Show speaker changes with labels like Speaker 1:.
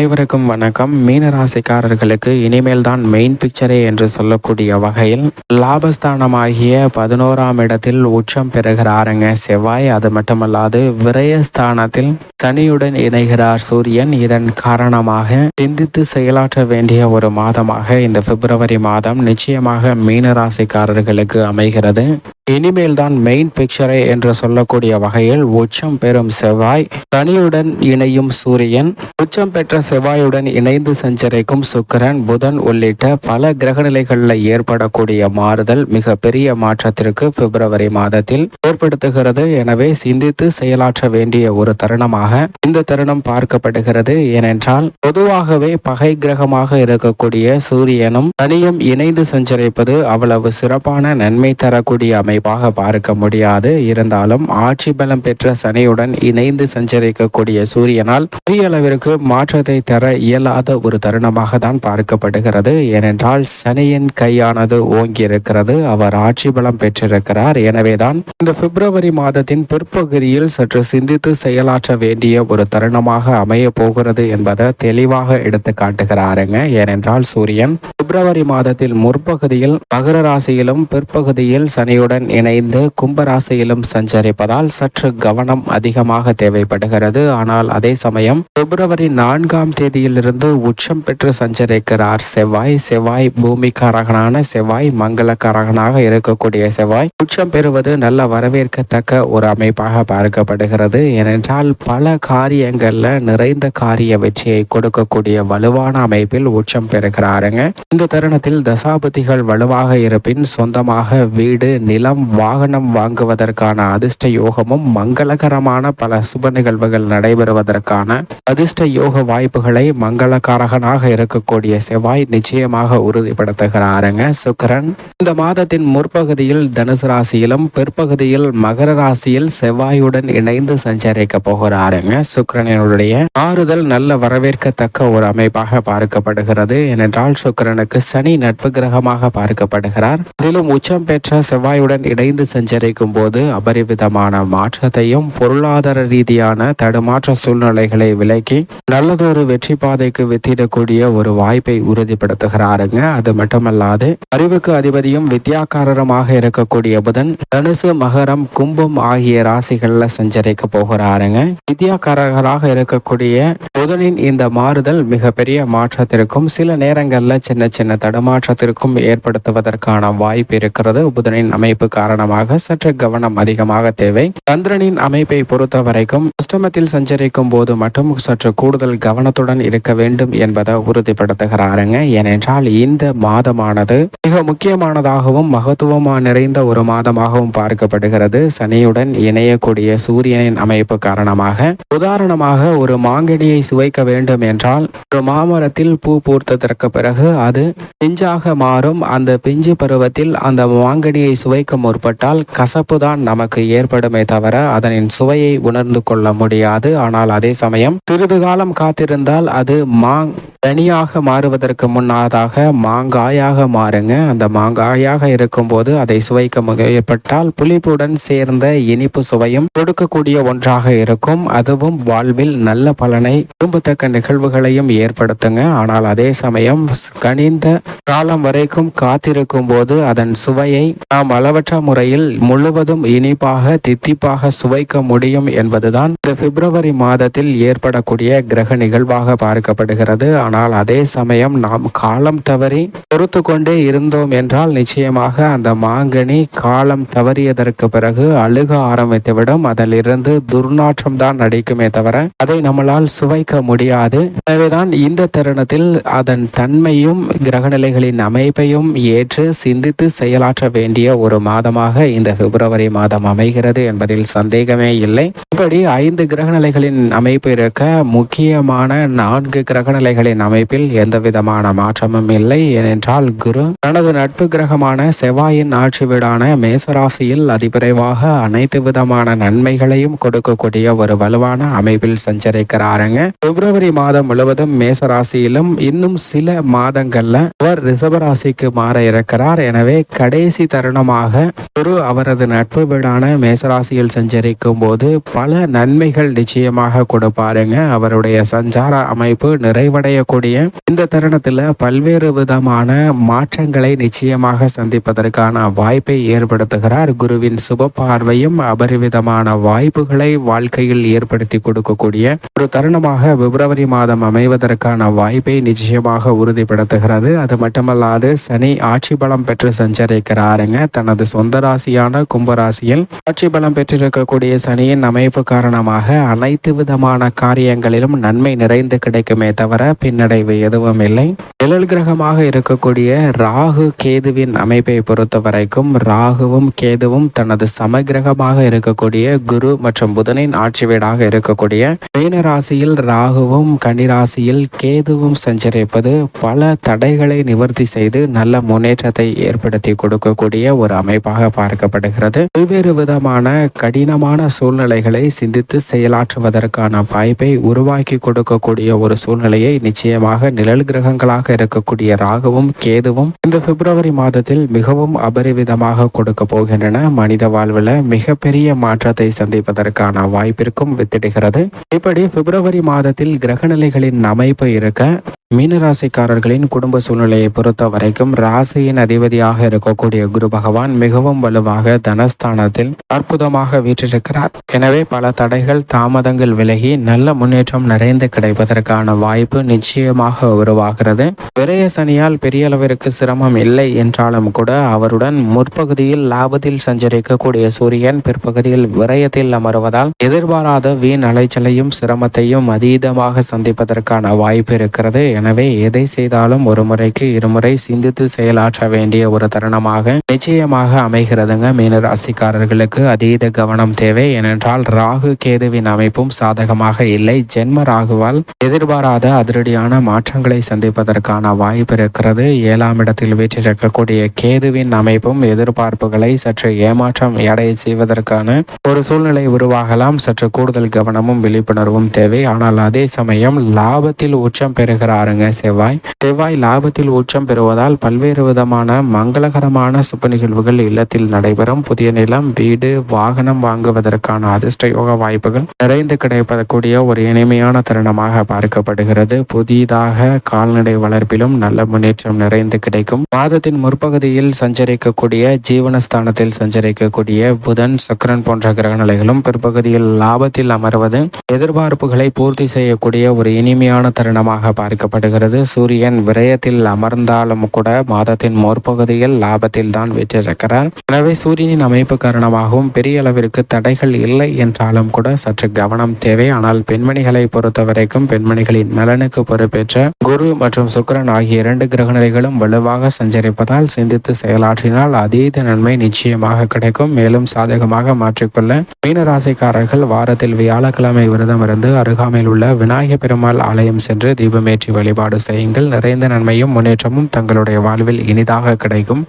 Speaker 1: அனைவருக்கும் வணக்கம். மீனராசிக்காரர்களுக்கு இனிமேல் தான் மெயின் பிக்சரே என்று சொல்லக்கூடிய வகையில் லாபஸ்தானமாகிய பதினோராம் இடத்தில் உச்சம் பெறுகிறாருங்க. செவ்வாய் அது மட்டுமல்லாது விரயஸ்தானத்தில் சனியுடன் இணைகிறார் சூரியன். இதன் காரணமாக சிந்தித்து செயலாற்ற வேண்டிய ஒரு மாதமாக இந்த பிப்ரவரி மாதம் நிச்சயமாக மீனராசிக்காரர்களுக்கு அமைகிறது. இனிமேல் தான் மெயின் பிக்சரே என்று சொல்லக்கூடிய வகையில் உச்சம் பெறும் செவ்வாய் தனியுடன் இணையும் சூரியன் உச்சம் பெற்ற செவ்வாயுடன் இணைந்து சஞ்சரிக்கும் சுக்கிரன் புதன் உள்ளிட்ட பல கிரகநிலைகளில் ஏற்படக்கூடிய மாறுதல் மிக பெரிய மாற்றத்திற்கு பிப்ரவரி மாதத்தில் ஏற்படுத்துகிறது. எனவே சிந்தித்து செயலாற்ற வேண்டிய ஒரு தருணமாக இந்த தருணம் பார்க்கப்படுகிறது. ஏனென்றால் பொதுவாகவே பகை கிரகமாக இருக்கக்கூடிய சூரியனும் தனியும் இணைந்து சஞ்சரிப்பது அவ்வளவு சிறப்பான நன்மை தரக்கூடிய அமைப்பாக பார்க்க முடியாது. இருந்தாலும் ஆட்சி பலம் பெற்ற சனியுடன் இணைந்து சஞ்சரிக்கக்கூடிய சூரியனால் பெரிய அளவிற்கு மாற்றத்தை தர இயலாத ஒரு தருணமாக தான் பார்க்கப்படுகிறது. ஏனென்றால் சனியின் கையானது ஓங்கி இருக்கிறது அவர் ஆட்சி பலம் பெற்றிருக்கிறார். எனவேதான் இந்த பிப்ரவரி மாதத்தின் பிற்பகுதியில் சற்று சிந்தித்து செயலாற்ற வேண்டிய ஒரு தருணமாக அமைய போகிறது என்பதை தெளிவாக எடுத்து காட்டுகிறாருங்க. ஏனென்றால் சூரியன் பிப்ரவரி மாதத்தில் முற்பகுதியில் மகர ராசியிலும் பிற்பகுதியில் சனியுடன் இணைந்து கும்பராசியிலும் சஞ்சரிப்பதால் சற்று கவனம் அதிகமாக தேவைப்படுகிறது. ஆனால் அதே சமயம் பிப்ரவரி நான்காம் தேதியிலிருந்து உச்சம் பெற்று சஞ்சரிக்கிறார் செவ்வாய். செவ்வாய் பூமிக்காரகனான செவ்வாய் மங்களக்காரகனாக இருக்கக்கூடிய செவ்வாய். உச்சம் பெறுவது நல்ல வரவேற்கத்தக்க ஒரு அமைப்பாக பார்க்கப்படுகிறது. ஏனென்றால் பல காரியங்கள்ல நிறைந்த காரிய வெற்றியை கொடுக்கக்கூடிய வலுவான அமைப்பில் உச்சம் பெறுகிறாருங்க. இந்த தருணத்தில் தசாபதிகள் வலுவாக இருப்பின் சொந்தமாக வீடு நிலம் வாகனம் வாங்குவதற்கான அதிர்ஷ்ட யோகமும் மங்களகரமான பல சுப நிகழ்வுகள் நடைபெறுவதற்கான அதிர்ஷ்ட யோக வாய்ப்புகளை மங்களகாரகனாக இருக்கக்கூடிய செவ்வாய் நிச்சயமாக உறுதிப்படுத்துகிறாருங்க. சுக்கரன் இந்த மாதத்தின் முற்பகுதியில் தனுசு ராசியிலும் பிற்பகுதியில் மகர ராசியில் செவ்வாயுடன் இணைந்து சஞ்சரிக்க போகிறாருங்க. சுக்கரனுடைய ஆறுதல் நல்ல வரவேற்கத்தக்க ஒரு அமைப்பாக பார்க்கப்படுகிறது. ஏனென்றால் சுக்கரனுக்கு சனி நட்பு கிரகமாக பார்க்கப்படுகிறார். அதிலும் உச்சம் பெற்ற செவ்வாயுடன் இணைந்து சஞ்சரிக்கும் போது அபரிவிதமான மாற்றத்தையும் பொருளாதார ரீதியான தடுமாற்ற சூழ்நிலைகளை விலக்கி நல்லதொரு வெற்றி பாதைக்கு வித்திடக்கூடிய ஒரு வாய்ப்பை உறுதிப்படுத்துகிறாருங்க. அது மட்டுமல்லாது அறிவுக்கு அதிபதியும் வித்யாக்காரருமாக இருக்கக்கூடிய புதன் தனுசு மகரம் கும்பம் ஆகிய ராசிகள்ல சஞ்சரிக்க போகிறாருங்க. வித்யாக்காரர்களாக இருக்கக்கூடிய புதனின் இந்த மாறுதல் மிகப்பெரிய மாற்றத்திற்கும் சில நேரங்கள்ல சின்ன சின்ன தடுமாற்றத்திற்கும் ஏற்படுத்துவதற்கான வாய்ப்பு இருக்கிறது. புதனின் அமைப்பு காரணமாக சற்று கவனம் அதிகமாக தேவை. சந்திரனின் அமைப்பை பொறுத்த வரைக்கும் அஷ்டமத்தில் சஞ்சரிக்கும் போது மட்டும் சற்று கூடுதல் கவனத்துடன் இருக்க வேண்டும் என்பதை உறுதிப்படுத்துகிறாருங்க. ஏனென்றால் இந்த மாதமானது மிக முக்கியமானதாகவும் மகத்துவமா நிறைந்த ஒரு மாதமாகவும் பார்க்கப்படுகிறது. சனியுடன் இணையக்கூடிய சூரியனின் அமைப்பு காரணமாக உதாரணமாக ஒரு மாங்கடியை சுவைக்க வேண்டும் என்றால் ஒரு மாமரத்தில் பூ பூர்த்ததற்கு பிறகு அது பிஞ்சாக மாறும். அந்த பிஞ்சு பருவத்தில் அந்த மாங்கடியை சுவைக்க முற்பட்டால் கசப்பு தான் நமக்கு ஏற்படுமே தவிர அதனின் சுவையை உணர்ந்து கொள்ள முடியாது. ஆனால் அதே சமயம் சிறிது காலம் காத்திருந்தால் அது மாங் தனியாக மாறுவதற்கு முன்னதாக மாங்காயாக மாறுங்க. அந்த மாங்காயாக இருக்கும்போது அதை சுவைக்க முயற்பட்டால் புளிப்புடன் சேர்ந்த இனிப்பு சுவையும் கொடுக்கக்கூடிய ஒன்றாக இருக்கும். அதுவும் வாழ்வில் நல்ல பலனை விரும்பத்தக்க நிகழ்வுகளையும் ஏற்படுத்துங்க. ஆனால் அதே சமயம் கனிந்த காலம் வரைக்கும் காத்திருக்கும் போது அதன் சுவையை நாம் அளவற்ற முறையில் முழுவதும் இனிப்பாக தித்திப்பாக சுவைக்க முடியும் என்பதுதான் இந்த பிப்ரவரி மாதத்தில் ஏற்படக்கூடிய கிரக நிகழ்வாக பார்க்கப்படுகிறது. ஆனால் அதே சமயம் நாம் காலம் தவறி பொறுத்து கொண்டே இருந்தோம் என்றால் நிச்சயமாக அந்த மாங்கனி காலம் தவறியதற்கு பிறகு அழுக ஆரம்பித்துவிடும். அதிலிருந்து துர்நாற்றம் தான் நடிக்குமே தவிர அதை நம்மளால் சுவைக்க முடியாது. எனவேதான் இந்த தருணத்தில் அதன் தன்மையும் கிரகநிலைகளின் அமைப்பையும் ஏற்று சிந்தித்து செயலாற்ற வேண்டிய ஒரு மாதமாக இந்த பிப்ரவரி மாதம் அமைகிறது என்பதில் சந்தேகமே இல்லை. இப்படி ஐந்து கிரகநிலைகளின் அமைப்பு இருக்க முக்கியமான நான்கு கிரகநிலைகளின் அமைப்பில் எந்த விதமான மாற்றமும் இல்லை. ஏனென்றால் குரு தனது நட்பு கிரகமான செவ்வாயின் ஆட்சி வீடான மேசராசியில் அதிவிரைவாக அனைத்து விதமான நன்மைகளையும் கொடுக்கக்கூடிய ஒரு வலுவான அமைப்பில் சஞ்சரிக்கிறாருங்க. பிப்ரவரி மாதம் முழுவதும் மேசராசியிலும் இன்னும் சில மாதங்கள்ல அவர் ரிஷபராசிக்கு மாற இருக்கிறார். எனவே கடைசி தருணமாக குரு அவரது நட்பு வீடான மேசராசியில் சஞ்சரிக்கும் போது பல நன்மைகள் நிச்சயமாக கொடுப்பாருங்க. அவருடைய சஞ்சார அமைப்பு நிறைவடையக்கூடிய இந்த தருணத்தில் பல்வேறு விதமான மாற்றங்களை நிச்சயமாக சந்திப்பதற்கான வாய்ப்பை ஏற்படுத்துகிறார். குருவின் சுப பார்வையும் அபரிவிதமான வாய்ப்புகளை வாழ்க்கையில் ஏற்படுத்தி கொடுக்கக்கூடிய ஒரு தருணமாக பிப்ரவரி மாதம் அமைவதற்கான வாய்ப்பை நிச்சயமாக உறுதிப்படுத்துகிறது. அது மட்டுமல்லாது சனி ஆட்சி பலம் பெற்று சஞ்சரிக்கிறாருங்க. தனது சொந்த ராசியான கும்பராசியில் ஆட்சி பலம் பெற்றிருக்கக்கூடிய சனியின் அமைப்பு காரணமாக அனைத்து விதமான காரியங்களிலும் நன்மை நிறைந்து கிடைக்குமே தவிர பின்னடைவு எதுவும் இல்லை. நிழல் கிரகமாக இருக்கக்கூடிய ராகு கேதுவின் அமைப்பை பொறுத்த வரைக்கும் ராகுவும் கேதுவும் தனது சமகிரகமாக இருக்கக்கூடிய குரு மற்றும் புதனின் ஆட்சி வீடாக இருக்கக்கூடிய மீன ராசியில் ராகுவும் கன்னிராசியில் கேதுவும் சஞ்சரிப்பது பல தடைகளை நிவர்த்தி செய்து நல்ல முன்னேற்றத்தை ஏற்படுத்தி கொடுக்கக்கூடிய ஒரு அமைப்பு அமைப்பாக பார்க்கப்படுகிறது. பல்வேறு விதமான கடினமான சூழ்நிலைகளை சிந்தித்து செயலாற்றுவதற்கான வாய்ப்பை உருவாக்கி கொடுக்கக்கூடிய ஒரு சூழ்நிலையை நிச்சயமாக நிழல் கிரகங்களாக இருக்கக்கூடிய ராகுவும் கேதுவும் இந்த பிப்ரவரி மாதத்தில் மிகவும் அபரிவிதமாக கொடுக்க போகின்றன. மனித வாழ்வில் மிகப்பெரிய மாற்றத்தை சந்திப்பதற்கான வாய்ப்பிற்கும் வித்திடுகிறது. இப்படி பிப்ரவரி மாதத்தில் கிரகநிலைகளின் அமைப்பு இருக்க மீனராசிக்காரர்களின் குடும்ப சூழ்நிலையை பொறுத்த வரைக்கும் ராசியின் அதிபதியாக இருக்கக்கூடிய குரு பகவான் மிகவும் வலுவாக தனஸ்தானத்தில் அற்புதமாக வீற்றிருக்கிறார். எனவே பல தடைகள் தாமதங்கள் விலகி நல்ல முன்னேற்றம் நிறைந்து கிடைப்பதற்கான வாய்ப்பு நிச்சயமாக உருவாகிறது. விரய சனியால் பெரிய அளவிற்கு சிரமம் இல்லை என்றாலும் கூட அவருடன் முற்பகுதியில் லாபத்தில் சஞ்சரிக்கக்கூடிய சூரியன் பிற்பகுதியில் விரயத்தில் அமருவதால் எதிர்பாராத வீண் அலைச்சலையும் சிரமத்தையும் அதீதமாக சந்திப்பதற்கான வாய்ப்பு இருக்கிறது எனவே எதை செய்தாலும் ஒரு முறைக்கு இருமுறை சிந்தித்து செயலாற்ற வேண்டிய ஒரு தருணமாக நிச்சயமாக அமைகிறதுங்க மீன ராசிக்காரர்களுக்கு அதீத கவனம் தேவை. ஏனென்றால் ராகு கேதுவின் அமைப்பும் சாதகமாக இல்லை. ஜென்ம ராகுவால் எதிர்பாராத அதிரடியான மாற்றங்களை சந்திப்பதற்கான வாய்ப்பு இருக்கிறது. ஏழாம் இடத்தில் வீற்றிருக்கக்கூடிய கேதுவின் அமைப்பும் எதிர்பார்ப்புகளை சற்று ஏமாற்றம் அடைய செய்வதற்கான ஒரு சூழ்நிலை உருவாகலாம். சற்று கூடுதல் கவனமும் விழிப்புணர்வும் தேவை. ஆனால் அதே சமயம் லாபத்தில் உச்சம் பெறுகிறார் பாருங்க செவ்வாய். செவ்வாய் லாபத்தில் உச்சம் பெறுவதால் பல்வேறு விதமான மங்களகரமான சுப நிகழ்வுகள் இல்லத்தில் நடைபெறும். புதிய நிலம் வீடு வாகனம் வாங்குவதற்கான அதிர்ஷ்ட யோக வாய்ப்புகள் நிறைந்து கிடைப்பதக்கூடிய ஒரு இனிமையான தருணமாக பார்க்கப்படுகிறது. புதிதாக கால்நடை வளர்ப்பிலும் நல்ல முன்னேற்றம் நிறைந்து கிடைக்கும். மாதத்தின் முற்பகுதியில் சஞ்சரிக்கக்கூடிய ஜீவனஸ்தானத்தில் சஞ்சரிக்கக்கூடிய புதன் சக்கரன் போன்ற கிரகநிலைகளும் பிற்பகுதியில் லாபத்தில் அமர்வது எதிர்பார்ப்புகளை பூர்த்தி செய்யக்கூடிய ஒரு இனிமையான தருணமாக பார்க்கப்படும் காணப்படுகிறது. சூரியன் விரயத்தில் அமர்ந்தாலும் கூட மாதத்தின் முற்பகுதியில் லாபத்தில் தான் வெற்றிருக்கிறார். எனவே சூரியனின் அமைப்பு காரணமாகவும் பெரிய அளவிற்கு தடைகள் இல்லை என்றாலும் கூட சற்று கவனம் தேவை. ஆனால் பெண்மணிகளை பொறுத்த வரைக்கும் பெண்மணிகளின் நலனுக்கு பொறுப்பேற்ற குரு மற்றும் சுக்கரன் ஆகிய இரண்டு கிரகநிலைகளும் வலுவாக சஞ்சரிப்பதால் சிந்தித்து செயலாற்றினால் அதீத நன்மை நிச்சயமாக கிடைக்கும். மேலும் சாதகமாக மாற்றிக்கொள்ள மீனராசிக்காரர்கள் வாரத்தில் வியாழக்கிழமை விரதம் இருந்து அருகாமையில் உள்ள விநாயக பெருமாள் ஆலயம் சென்று தீபமேற்றி வழி வழிபாடு செய்யுங்கள். நிறைந்த நன்மையும் முன்னேற்றமும் தங்களுடைய வாழ்வில் இனிதாக கிடைக்கும்.